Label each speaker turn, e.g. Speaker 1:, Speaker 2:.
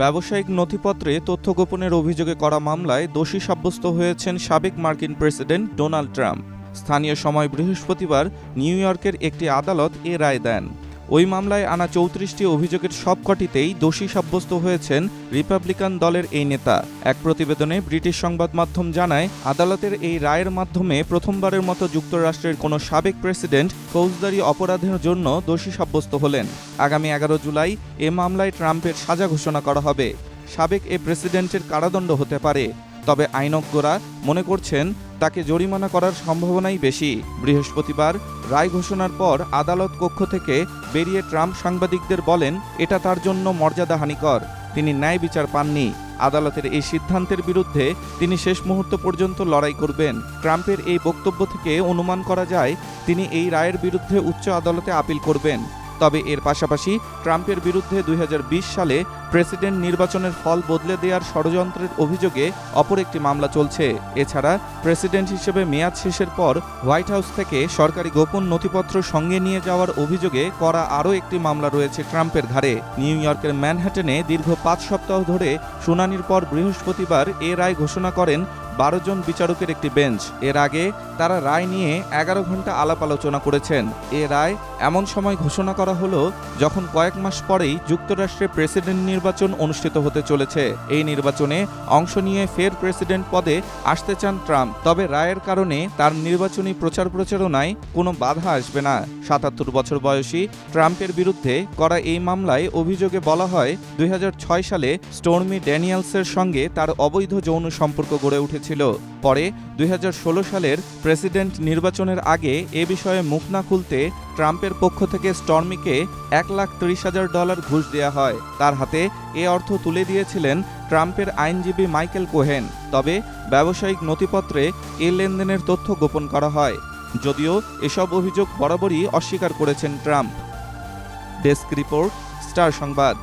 Speaker 1: ব্যবসায়িক নথিপত্রে তথ্য গোপনের অভিযোগে করা মামলায় দোষী সাব্যস্ত হয়েছেন সাবেক মার্কিন প্রেসিডেন্ট ডোনাল্ড ট্রাম্প। স্থানীয় সময় বৃহস্পতিবার নিউ ইয়র্কের একটি আদালত এ রায় দেন। ওই মামলায় আনা চৌত্রিশটি অভিযোগের সবকটিতেই দোষী সাব্যস্ত হয়েছেন রিপাবলিকান দলের এই নেতা। এক প্রতিবেদনে ব্রিটিশ সংবাদ মাধ্যম জানায়, আদালতের এই রায়ের মাধ্যমে প্রথমবারের মতো যুক্তরাষ্ট্রের কোনো সাবেক প্রেসিডেন্ট ফৌজদারি অপরাধের জন্য দোষী সাব্যস্ত হলেন। আগামী এগারো জুলাই এ মামলায় ট্রাম্পের সাজা ঘোষণা করা হবে। সাবেক এ প্রেসিডেন্টের কারাদণ্ড হতে পারে। তবে আইনজ্ঞরা মনে করছেন তাকে জরিমানা করার সম্ভাবনাই বেশি। বৃহস্পতিবার রায় ঘোষণার পর আদালত কক্ষ থেকে বেরিয়ে ট্রাম্প সাংবাদিকদের বলেন, এটা তার জন্য মর্যাদাহানিকর তিনি ন্যায় বিচার পাননি। আদালতের এই সিদ্ধান্তের বিরুদ্ধে তিনি শেষ মুহূর্ত পর্যন্ত লড়াই করবেন। ট্রাম্পের এই বক্তব্য থেকে অনুমান করা যায়, তিনি এই রায়ের বিরুদ্ধে উচ্চ আদালতে আপিল করবেন। তবে এর পাশাপাশি ট্রাম্পের বিরুদ্ধে দুই হাজার বিশ সালে প্রেসিডেন্ট নির্বাচনের ফল বদলে দেওয়ার ষড়যন্ত্রের অভিযোগে অপর একটি মামলা চলছে। এছাড়া প্রেসিডেন্ট হিসেবে মেয়াদ শেষের পর হোয়াইট হাউস থেকে সরকারি গোপন নথিপত্র সঙ্গে নিয়ে যাওয়ার অভিযোগে করা আরও একটি মামলা রয়েছে ট্রাম্পের ঘাড়ে। নিউ ইয়র্কের ম্যানহাটনে দীর্ঘ পাঁচ সপ্তাহ ধরে শুনানির পর বৃহস্পতিবার এ রায় ঘোষণা করেন বারো জন বিচারকের একটি বেঞ্চ। এর আগে তারা রায় নিয়ে এগারো ঘণ্টা আলাপ আলোচনা করেছেন। এ রায় এমন সময় ঘোষণা করা হলো, যখন কয়েক মাস পরেই যুক্তরাষ্ট্রে প্রেসিডেন্ট নির্বাচন অনুষ্ঠিত হতে চলেছে। এই নির্বাচনে অংশ নিয়ে ফের প্রেসিডেন্ট পদে আসতে চান ট্রাম্প। তবে রায়ের কারণে তার নির্বাচনী প্রচার প্রচারণায় কোনো বাধা আসবে না। সাতাত্তর বছর বয়সী ট্রাম্পের বিরুদ্ধে করা এই মামলায় অভিযোগে বলা হয়, দুই হাজার ছয় সালে স্টোর্মি ড্যানিয়েলসের সঙ্গে তার অবৈধ যৌন সম্পর্ক গড়ে উঠেছিল পরে দুই হাজার ষোলো সালের প্রেসিডেন্ট নির্বাচনের আগে এ বিষয়ে মুখ না খুলতে ট্রাম্পের পক্ষ থেকে স্টর্মিকে এক লাখ ত্রিশ হাজার ডলার ঘুষ দেওয়া হয়। তার হাতে এ অর্থ তুলে দিয়েছিলেন ট্রাম্পের আইনজীবী মাইকেল কোহেন। তবে ব্যবসায়িক নথিপত্রে এ লেনদেনের তথ্য গোপন করা হয়। যদিও এসব অভিযোগ বরাবরই অস্বীকার করেছেন ট্রাম্প। ডেস্ক রিপোর্ট, স্টার সংবাদ।